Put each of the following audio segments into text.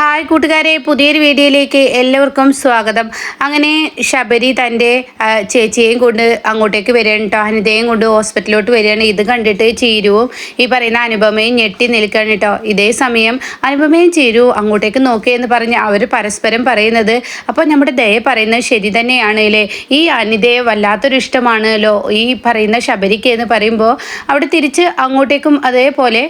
Hi കൂട്ടുകാരെ പുതിയൊരു വീഡിയോയിലേക്ക് എല്ലാവർക്കും സ്വാഗതം. അങ്ങനെ ശബരി തന്റെ ചേച്ചിയെയും കൊണ്ട് അങ്ങോട്ടേക്ക് വരികയാണ് കേട്ടോ അനിതയും കൊണ്ട് ഹോസ്പിറ്റലിലോട്ട് വരികയാണ്. ഇത് കണ്ടിട്ട് ചീരുവും ഈ പറയുന്ന അനുപമയും ഞെട്ടി നിൽക്കുകയാണ് കേട്ടോ ഇതേ സമയം അനുപമയും ചീരു അങ്ങോട്ടേക്ക് നോക്കിയെന്ന് പറഞ്ഞ് അവർ പരസ്പരം പറയുന്നത് അപ്പോൾ നമ്മുടെ ദയ പറയുന്നത് ശരി തന്നെയാണ് അല്ലേ? ഈ അനിതയെ വല്ലാത്തൊരു ഇഷ്ടമാണല്ലോ ഈ പറയുന്ന ശബരിക്ക് എന്ന് പറയുമ്പോൾ അവിടെ തിരിച്ച് അങ്ങോട്ടേക്കും അതേപോലെ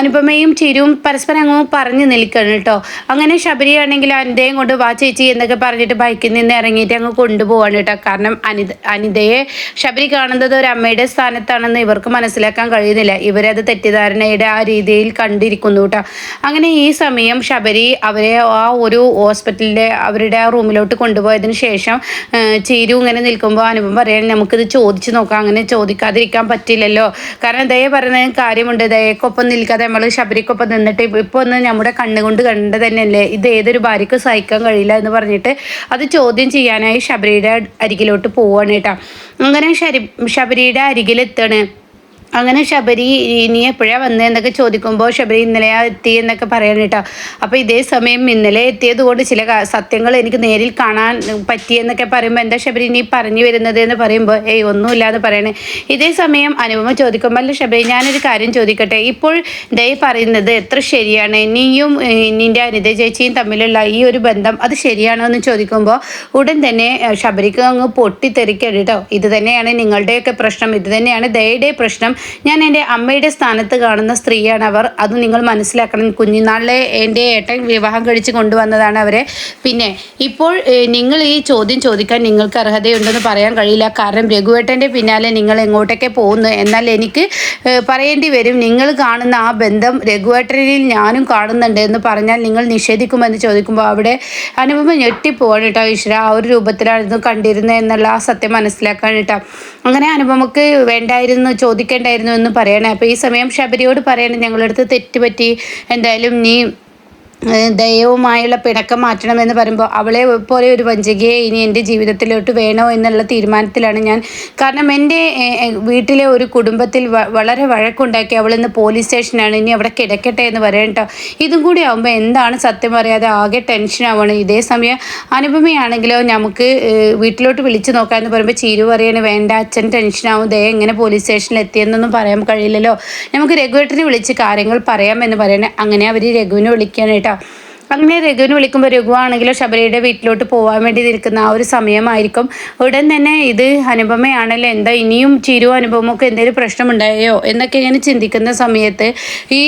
അനുപമയും ചീരുവും പരസ്പരം അങ്ങോട്ട് പറഞ്ഞു നിൽക്കുകയാണ് കേട്ടോ അങ്ങനെ ശബരിയാണെങ്കിൽ അനിതയും കൊണ്ട് വാ ചേച്ചി എന്നൊക്കെ പറഞ്ഞിട്ട് ബൈക്കിൽ നിന്ന് ഇറങ്ങിയിട്ട് അങ്ങ് കൊണ്ടുപോവാണ് കേട്ടോ. കാരണം അനിത അനിതയെ ശബരി കാണുന്നത് ഒരു അമ്മയുടെ സ്ഥാനത്താണെന്ന് ഇവർക്ക് മനസ്സിലാക്കാൻ കഴിയുന്നില്ല. ഇവരത് തെറ്റിദ്ധാരണയുടെ ആ രീതിയിൽ കണ്ടിരിക്കുന്നു കേട്ടോ. അങ്ങനെ ഈ സമയം ശബരി അവരെ ആ ഒരു ഹോസ്പിറ്റലിന്റെ അവരുടെ ആ റൂമിലോട്ട് കൊണ്ടുപോയതിന് ശേഷം ചീരു ഇങ്ങനെ നിൽക്കുമ്പോൾ അനുഭവം പറയാൻ നമുക്കിത് ചോദിച്ചു നോക്കാം. അങ്ങനെ ചോദിക്കാതിരിക്കാൻ പറ്റില്ലല്ലോ. കാരണം ദയ പറയുന്ന കാര്യമുണ്ട്. ദയക്കൊപ്പം നിൽക്കാതെ നമ്മൾ ശബരിക്കൊപ്പം നിന്നിട്ട് ഇപ്പോൾ ഒന്ന് നമ്മുടെ കണ്ണുകൊണ്ട് കണ്ടത് തന്നെയല്ലേ ഇത് ഏതൊരു ഭാര്യക്ക് സഹിക്കാൻ കഴിയില്ല എന്ന് പറഞ്ഞിട്ട് അത് ചോദ്യം ചെയ്യാനായി ശബരിയുടെ അരികിലോട്ട് പോവാണ് കേട്ടോ. അങ്ങനെ ശരി ശബരിയുടെ അരികിലെത്താണ്. അങ്ങനെ ശബരി ഇനി എപ്പോഴാണ് വന്നതെന്നൊക്കെ ചോദിക്കുമ്പോൾ ശബരി ഇന്നലെ എത്തി എന്നൊക്കെ പറയാൻ കേട്ടോ അപ്പോൾ ഇതേ സമയം ഇന്നലെ എത്തിയത് കൊണ്ട് ചില സത്യങ്ങൾ എനിക്ക് നേരിൽ കാണാൻ പറ്റിയെന്നൊക്കെ പറയുമ്പോൾ എന്താ ശബരി ഇനി പറഞ്ഞു വരുന്നത് എന്ന് പറയുമ്പോൾ ഏയ് ഒന്നുമില്ല എന്ന് പറയണേ. ഇതേ സമയം അനുപമ ചോദിക്കുമ്പോൾ അല്ല ശബരി ഞാനൊരു കാര്യം ചോദിക്കട്ടെ? ഇപ്പോൾ ദയ പറയുന്നത് എത്ര ശരിയാണ്? നീയും ഇനിന്റെ അനിത ചേച്ചിയും തമ്മിലുള്ള ഈ ഒരു ബന്ധം അത് ശരിയാണോ എന്ന് ചോദിക്കുമ്പോൾ ഉടൻ തന്നെ ശബരിക്ക് അങ്ങ് പൊട്ടിത്തെറിക്കരുട്ടോ ഇത് തന്നെയാണ് നിങ്ങളുടെയൊക്കെ പ്രശ്നം. ഇത് തന്നെയാണ് ദയയുടെ പ്രശ്നം. ഞാൻ എന്റെ അമ്മയുടെ സ്ഥാനത്ത് കാണുന്ന സ്ത്രീയാണ് അവർ. അത് നിങ്ങൾ മനസ്സിലാക്കണം. കുഞ്ഞുനാളിലെ എന്റെ ഏട്ടൻ വിവാഹം കഴിച്ച് കൊണ്ടുവന്നതാണ് അവരെ. പിന്നെ ഇപ്പോൾ നിങ്ങൾ ഈ ചോദ്യം ചോദിക്കാൻ നിങ്ങൾക്ക് അർഹതയുണ്ടെന്ന് പറയാൻ കഴിയില്ല. കാരണം രഘുവേട്ടന്റെ പിന്നാലെ നിങ്ങൾ എങ്ങോട്ടൊക്കെ പോകുന്നു? എന്നാൽ എനിക്ക് പറയേണ്ടി വരും. നിങ്ങൾ കാണുന്ന ആ ബന്ധം രഘുവേട്ടനിൽ ഞാനും കാണുന്നുണ്ട് എന്ന് പറഞ്ഞാൽ നിങ്ങൾ നിഷേധിക്കുമെന്ന് ചോദിക്കുമ്പോൾ അവിടെ അനുപമ ഞെട്ടിപ്പോവാണ് കേട്ടോ ഈശ്വര. ആ ഒരു രൂപത്തിലായിരുന്നു കണ്ടിരുന്നത് എന്നുള്ള ആ സത്യം മനസ്സിലാക്കാൻ കേട്ടോ. അങ്ങനെ അനുപമക്ക് വേണ്ടായിരുന്നു ചോദിക്കേണ്ടായിരുന്നു എന്ന് പറയണേ. അപ്പോൾ ഈ സമയം ശബരിയോട് പറയണം ഞങ്ങളടുത്ത് തെറ്റുപറ്റി എന്തായാലും നീ ദൈവവുമായുള്ള പിണക്കം മാറ്റണമെന്ന് പറയുമ്പോൾ അവളെ പോലെ ഒരു വഞ്ചകയെ ഇനി എന്റെ ജീവിതത്തിലോട്ട് വേണോ എന്നുള്ള തീരുമാനത്തിലാണ് ഞാൻ. കാരണം എന്റെ വീട്ടിലെ ഒരു കുടുംബത്തിൽ വളരെ വഴക്കുണ്ടാക്കി അവൾ ഇന്ന് പോലീസ് സ്റ്റേഷനാണ്. ഇനി അവിടെ കിടക്കട്ടെ എന്ന് പറയണ്ടോ ഇതും കൂടി ആകുമ്പോൾ എന്താണ് സത്യം പറയാതെ ആകെ ടെൻഷനാവണം ഇതേ സമയം അനുപമയാണെങ്കിലോ നമുക്ക് വീട്ടിലോട്ട് വിളിച്ചു നോക്കാമെന്ന് പറയുമ്പോൾ ചീരു പറയാണ് വേണ്ട അച്ഛൻ ടെൻഷനാവും ദേ എങ്ങനെ പോലീസ് സ്റ്റേഷനിൽ എത്തിയെന്നൊന്നും പറയാൻ കഴിയില്ലല്ലോ. നമുക്ക് രഘുവേട്ടനെ വിളിച്ച് കാര്യങ്ങൾ പറയാമെന്ന് പറയണേ. അങ്ങനെ അവർ രഘുവിനെ വിളിക്കുകയാണ് കേട്ടോ അങ്ങനെ രഘുവിനെ വിളിക്കുമ്പോൾ രഘു ശബരിയുടെ വീട്ടിലോട്ട് പോകാൻ വേണ്ടി നിൽക്കുന്ന ആ ഒരു സമയമായിരിക്കും. ഉടൻ തന്നെ ഇത് അനുപമയാണല്ലോ? എന്താ ഇനിയും ചിരു അനുപമൊക്കെ എന്തെങ്കിലും പ്രശ്നമുണ്ടായോ? എന്നൊക്കെ ഇങ്ങനെ ചിന്തിക്കുന്ന സമയത്ത് ഈ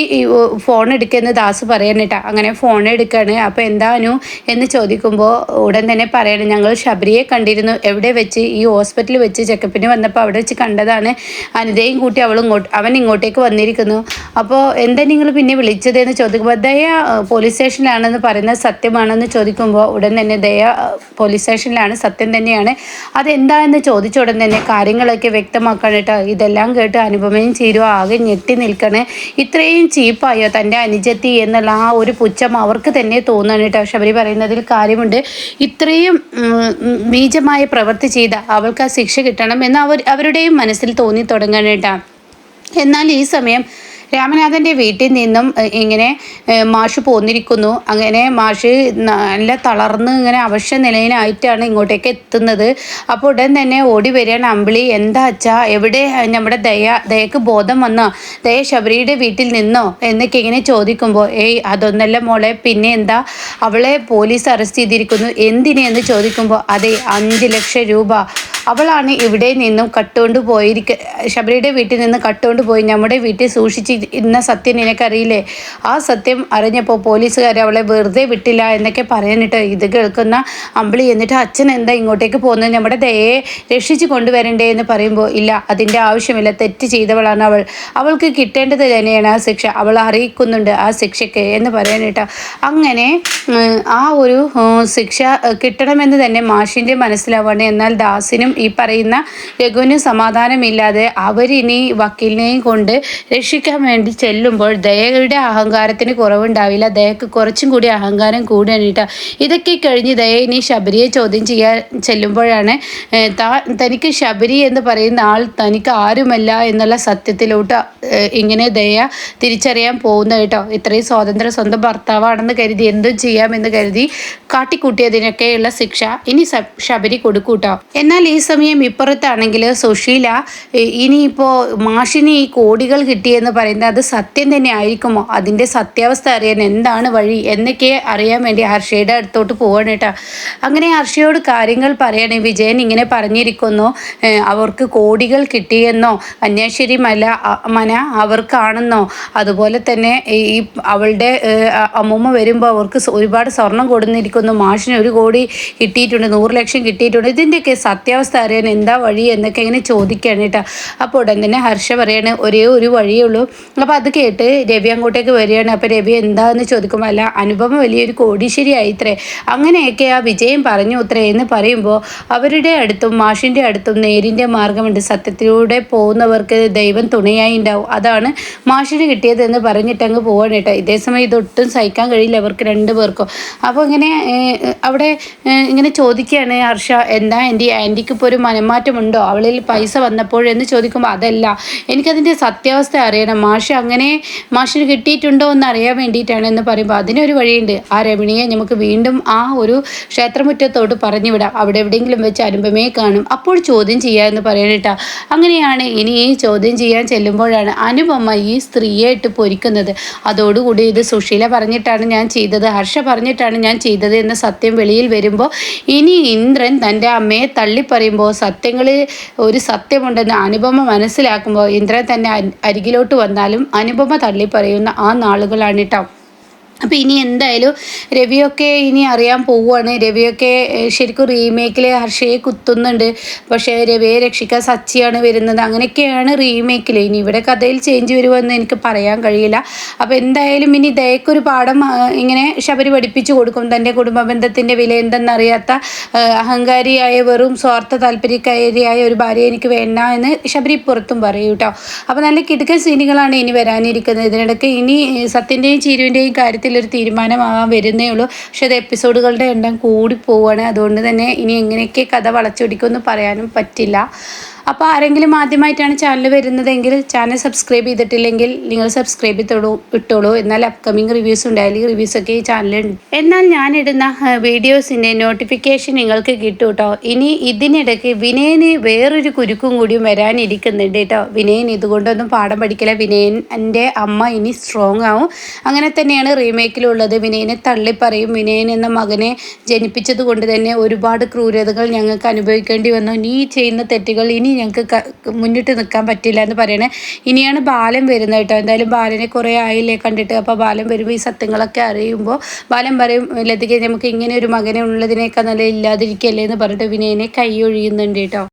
ഫോൺ എടുക്കുന്ന ദാസ് പറയാനിട്ടാ അങ്ങനെ ഫോൺ എടുക്കുകയാണ് അപ്പോൾ എന്താ അനു എന്ന് ചോദിക്കുമ്പോൾ ഉടൻ തന്നെ പറയണം ഞങ്ങൾ ശബരിയെ കണ്ടിരുന്നു. എവിടെ വെച്ച്? ഈ ഹോസ്പിറ്റലിൽ വെച്ച് ചെക്കപ്പിന് വന്നപ്പോൾ അവിടെ വെച്ച് കണ്ടതാണ്. അനിതയും കൂട്ടി അവൾ ഇങ്ങോട്ട് അവൻ ഇങ്ങോട്ടേക്ക് വന്നിരിക്കുന്നു. അപ്പോൾ എന്താ നിങ്ങൾ പിന്നെ വിളിച്ചത് എന്ന് ചോദിക്കുമ്പോൾ ദയ പോലീസ് പോലീസ് സ്റ്റേഷനിലാണെന്ന് പറയുന്നത് സത്യമാണെന്ന് ചോദിക്കുമ്പോൾ ഉടൻ തന്നെ ദയ പോലീസ് സ്റ്റേഷനിലാണ് സത്യം തന്നെയാണ്. അതെന്താ എന്ന് ചോദിച്ച ഉടൻ തന്നെ കാര്യങ്ങളൊക്കെ വ്യക്തമാക്കണം കേട്ടോ ഇതെല്ലാം കേട്ട് അനുപമയും ചീരും ആകെ ഞെട്ടി നിൽക്കണേ. ഇത്രയും ചീപ്പായോ തന്റെ അനുജത്തി എന്നുള്ള ആ ഒരു പുച്ഛം അവർക്ക് തന്നെ തോന്നുകയാണ് കേട്ടോ. ശബരി പറയുന്നതിൽ കാര്യമുണ്ട്. ഇത്രയും നീചമായ പ്രവൃത്തി ചെയ്ത അവൾക്ക് ആ ശിക്ഷ കിട്ടണം എന്ന് അവർ അവരുടെയും മനസ്സിൽ തോന്നി തുടങ്ങണം എന്നാൽ ഈ സമയം രാമനാഥന്റെ വീട്ടിൽ നിന്നും ഇങ്ങനെ മാഷ് പോന്നിരിക്കുന്നു. അങ്ങനെ മാഷ് നല്ല തളർന്ന് ഇങ്ങനെ അവശ്യ നിലയിലായിട്ടാണ് ഇങ്ങോട്ടേക്ക് എത്തുന്നത്. അപ്പോൾ ഉടൻ തന്നെ ഓടി വരികയാണ് അമ്പിളി. എന്താ അച്ഛാ എവിടെ നമ്മുടെ ദയ ദയക്ക് ബോധം വന്നോ? ദയ ശബരിയുടെ വീട്ടിൽ നിന്നോ? എന്നൊക്കെ ഇങ്ങനെ ചോദിക്കുമ്പോൾ ഏയ് അതൊന്നല്ല മോളെ പിന്നെ എന്താ? അവളെ പോലീസ് അറസ്റ്റ് ചെയ്തിരിക്കുന്നു. എന്തിനെന്ന് ചോദിക്കുമ്പോൾ അതെ അഞ്ച് ലക്ഷം രൂപ. അവളാണ് ഇവിടെ നിന്നും കട്ടുകൊണ്ട് പോയിരിക്ക ശബരിയുടെ വീട്ടിൽ നിന്ന് കട്ടുകൊണ്ട് പോയി നമ്മുടെ വീട്ടിൽ സൂക്ഷിച്ചിരുന്ന സത്യം നിനക്കറിയില്ലേ? ആ സത്യം അറിഞ്ഞപ്പോൾ പോലീസുകാർ അവളെ വെറുതെ വിട്ടില്ല എന്നൊക്കെ പറയാനിട്ട് ഇത് കേൾക്കുന്ന അമ്പിളി എന്നിട്ട് അച്ഛൻ എന്താ ഇങ്ങോട്ടേക്ക് പോകുന്നത്? നമ്മുടെ ദയയെ രക്ഷിച്ചു കൊണ്ടുവരണ്ടേ എന്ന് പറയുമ്പോൾ ഇല്ല അതിന്റെ ആവശ്യമില്ല തെറ്റ് ചെയ്തവളാണ് അവൾ. അവൾക്ക് കിട്ടേണ്ടത് തന്നെയാണ് ആ ശിക്ഷ. അവൾ അറിയിക്കുന്നുണ്ട് ആ ശിക്ഷയ്ക്ക് എന്ന് പറയാനിട്ട് അങ്ങനെ ആ ഒരു ശിക്ഷ കിട്ടണമെന്ന് തന്നെ മാഷിന്റെ മനസ്സിലാവാണ്. എന്നാൽ ദാസിനും ഈ പറയുന്ന രഘുവിന് സമാധാനമില്ലാതെ അവരിനി വക്കീലിനെയും കൊണ്ട് രക്ഷിക്കാൻ വേണ്ടി ചെല്ലുമ്പോൾ ദയയുടെ അഹങ്കാരത്തിന് കുറവുണ്ടാവില്ല. ദയക്ക് കുറച്ചും കൂടി അഹങ്കാരം കൂടുകയാണ് കേട്ടോ ഇതൊക്കെ കഴിഞ്ഞ് ദയ ഇനി ശബരിയെ ചോദ്യം ചെയ്യാൻ ചെല്ലുമ്പോഴാണ് തനിക്ക് ശബരി എന്ന് പറയുന്ന ആൾ തനിക്ക് ആരുമല്ല എന്നുള്ള സത്യത്തിലോട്ട് ഇങ്ങനെ ദയ തിരിച്ചറിയാൻ പോകുന്ന കേട്ടോ. ഇത്രയും സ്വാതന്ത്ര്യം സ്വന്തം ഭർത്താവാണെന്ന് കരുതി എന്തും ചെയ്യാമെന്ന് കരുതി കാട്ടിക്കൂട്ടിയതിനൊക്കെയുള്ള ശിക്ഷ ഇനി ശബരി കൊടുക്കൂട്ടോ. എന്നാൽ ഈ സമയം ഇപ്പുറത്താണെങ്കിൽ സുശീല ഇനിയിപ്പോൾ മാഷിന് ഈ കോടികൾ കിട്ടിയെന്ന് പറയുന്നത് അത് സത്യം തന്നെ ആയിരിക്കുമോ? അതിന്റെ സത്യാവസ്ഥ അറിയാൻ എന്താണ് വഴി? എന്നൊക്കെ അറിയാൻ വേണ്ടി ഹർഷയുടെ അടുത്തോട്ട് പോവാണ് കേട്ടോ. അങ്ങനെ ഹർഷയോട് കാര്യങ്ങൾ പറയണേ. വിജയൻ ഇങ്ങനെ പറഞ്ഞിരിക്കുന്നു അവർക്ക് കോടികൾ കിട്ടിയെന്നോ അന്യാശ്ശേരി മല മന അവർക്കാണെന്നോ അതുപോലെ തന്നെ ഈ അവളുടെ അമ്മൂമ്മ വരുമ്പോൾ അവർക്ക് ഒരുപാട് സ്വർണം കൊടുന്നിരിക്കുന്നു. മാഷിന് ഒരു കോടി കിട്ടിയിട്ടുണ്ട് നൂറ് ലക്ഷം കിട്ടിയിട്ടുണ്ട്. ഇതിന്റെയൊക്കെ സത്യാവസ്ഥ അറിയാൻ എന്താ വഴി? എന്നൊക്കെ ഇങ്ങനെ ചോദിക്കുകയാണ് കേട്ടോ. അപ്പോൾ ഉടൻ തന്നെ ഹർഷ പറയാണ് ഒരേ ഒരു വഴിയേ ഉള്ളൂ. അപ്പോൾ അത് കേട്ട് രവി അങ്ങോട്ടേക്ക് വരികയാണ്. അപ്പോൾ രവി എന്താന്ന് ചോദിക്കുമ്പോൾ അല്ല അനുപമ വലിയൊരു കോടീശ്ശേരി ആയിത്രേ അങ്ങനെയൊക്കെ ആ വിജയം പറഞ്ഞു ഉത്രേ എന്ന് പറയുമ്പോൾ അവരുടെ അടുത്തും മാഷിന്റെ അടുത്തും നേരിന്റെ മാർഗമുണ്ട്. സത്യത്തിലൂടെ പോകുന്നവർക്ക് ദൈവം തുണയായി ഉണ്ടാവും. അതാണ് മാഷിന് കിട്ടിയതെന്ന് പറഞ്ഞിട്ട് അങ്ങ് പോവാണ് കേട്ടോ. ഇതേ സമയം ഇതൊട്ടും സഹിക്കാൻ കഴിയില്ല അവർക്ക് രണ്ട് പേർക്കും. അപ്പോൾ ഇങ്ങനെ അവിടെ ഇങ്ങനെ ചോദിക്കുകയാണ് ഹർഷ എന്താ എന്റെ ആന്റിക്ക് ഇപ്പോൾ ഒരു മനംമാറ്റമുണ്ടോ? അവളിൽ പൈസ വന്നപ്പോഴെന്ന് ചോദിക്കുമ്പോൾ അതല്ല. എനിക്കതിന്റെ സത്യാവസ്ഥ അറിയണം. മാഷ് അങ്ങനെ മാഷിന് കിട്ടിയിട്ടുണ്ടോ എന്ന് അറിയാൻ വേണ്ടിയിട്ടാണ് എന്ന് പറയുമ്പോൾ അതിനൊരു വഴിയുണ്ട്. ആ രമണിയെ നമുക്ക് വീണ്ടും ആ ഒരു ക്ഷേത്രമുറ്റത്തോട്ട് പറഞ്ഞു വിടാം അവിടെ എവിടെയെങ്കിലും വെച്ച് അനുപമയെ കാണും. അപ്പോൾ ചോദ്യം ചെയ്യുക എന്ന് പറയണേട്ടാ അങ്ങനെയാണ് ഇനി ഈ ചോദ്യം ചെയ്യാൻ ചെല്ലുമ്പോഴാണ് അനുപമ ഈ സ്ത്രീയെ ഇട്ട് പൊരിക്കുന്നത്. അതോടുകൂടി ഇത് സുശീല പറഞ്ഞിട്ടാണ് ഞാൻ ചെയ്തത്. ഹർഷ പറഞ്ഞിട്ടാണ് ഞാൻ ചെയ്തത് എന്ന സത്യം വെളിയിൽ വരുമ്പോൾ ഇനി ഇന്ദ്രൻ തന്റെ അമ്മയെ തള്ളിപ്പറയുമ്പോൾ സത്യങ്ങളിൽ ഒരു സത്യമുണ്ടെന്ന് അനുപമ മനസ്സിലാക്കുമ്പോൾ ഇന്ദ്രൻ തന്നെ അരികിലോട്ട് വന്നാലും അനുപമ തള്ളിപ്പറയുന്ന ആ നാളുകളാണ് കേട്ടോ അപ്പോൾ ഇനി എന്തായാലും രവിയൊക്കെ ഇനി അറിയാൻ പോവുകയാണ് രവിയൊക്കെ ശരിക്കും റീമേക്കിൽ ഹർഷയെ കുത്തുന്നുണ്ട്. പക്ഷേ രവിയെ രക്ഷിക്കാൻ സച്ചിയാണ് വരുന്നത്. അങ്ങനെയൊക്കെയാണ് റീമേക്കിൽ ഇനി ഇവിടെ കഥയിൽ ചേഞ്ച് വരുമെന്ന് എനിക്ക് പറയാൻ കഴിയില്ല. അപ്പോൾ എന്തായാലും ഇനി ദയക്കൊരു പാഠം ഇങ്ങനെ ശബരി പഠിപ്പിച്ചു കൊടുക്കും. തന്റെ കുടുംബ ബന്ധത്തിന്റെ വില എന്തെന്നറിയാത്ത അഹങ്കാരിയായ വെറും സ്വാർത്ഥ താല്പര്യക്കാരിയായ ഒരു ഭാര്യ എനിക്ക് വേണ്ട എന്ന് ശബരി പുറത്തും പറയും കേട്ടോ. അപ്പോൾ നല്ല കിടുക്കൻ സീനുകളാണ് ഇനി വരാനിരിക്കുന്നത്. ഇതിനിടയ്ക്ക് ഇനി സത്യന്റെയും ചീരുവിന്റെയും കാര്യത്തിൽ ഒരു തീരുമാനമാകാൻ വരുന്നേ ഉള്ളൂ. പക്ഷേ അത് എപ്പിസോഡുകളുടെ എണ്ണം കൂടി പോവുകയാണ് അതുകൊണ്ട് തന്നെ ഇനി എങ്ങനെയൊക്കെ കഥ വളച്ചൊടിക്കുമെന്ന് പറയാനും പറ്റില്ല. അപ്പോൾ ആരെങ്കിലും ആദ്യമായിട്ടാണ് ചാനൽ വരുന്നതെങ്കിൽ ചാനൽ സബ്സ്ക്രൈബ് ചെയ്തിട്ടില്ലെങ്കിൽ നിങ്ങൾ സബ്സ്ക്രൈബ് ചെയ്തോളൂ ഇട്ടോളൂ. എന്നാൽ അപ്കമിങ് റിവ്യൂസ് ഉണ്ടായാലും റിവ്യൂസൊക്കെ ഈ ചാനലുണ്ട് എന്നാൽ ഞാനിടുന്ന വീഡിയോസിന്റെ നോട്ടിഫിക്കേഷൻ നിങ്ങൾക്ക് കിട്ടും കേട്ടോ ഇനി ഇതിനിടയ്ക്ക് വിനയന് വേറൊരു കുരുക്കും കൂടിയും വരാനിരിക്കുന്നുണ്ട് കേട്ടോ വിനയൻ ഇതുകൊണ്ടൊന്നും പാഠം പഠിക്കില്ല. വിനയൻ എന്റെ അമ്മ ഇനി സ്ട്രോങ് ആവും. അങ്ങനെ തന്നെയാണ് റീമേക്കിലുള്ളത് വിനയനെ തള്ളിപ്പറയും. വിനയൻ എന്ന മകനെ ജനിപ്പിച്ചത് കൊണ്ട് തന്നെ ഒരുപാട് ക്രൂരതകൾ ഞങ്ങൾക്ക് അനുഭവിക്കേണ്ടി വന്നു. നീ ചെയ്യുന്ന തെറ്റുകൾ ഇനി ഞങ്ങൾക്ക് മുന്നിട്ട് നിൽക്കാൻ പറ്റില്ല എന്ന് പറയണേ. ഇനിയാണ് ബാലൻ വരുന്നത് കേട്ടോ. എന്തായാലും ബാലനെ കുറേ ആയില്ലേ കണ്ടിട്ട്. അപ്പോൾ ബാലൻ വരുമ്പോൾ ഈ സത്യങ്ങളൊക്കെ അറിയുമ്പോൾ ബാലൻ പറയും ലതിക നമുക്ക് ഇങ്ങനെ ഒരു മകനെ ഉള്ളതിനേക്കാൾ നല്ല ഇല്ലാതിരിക്കല്ലേ എന്ന് പറഞ്ഞിട്ട് വിനയനെ കൈ ഒഴിയുന്നുണ്ട് കേട്ടോ.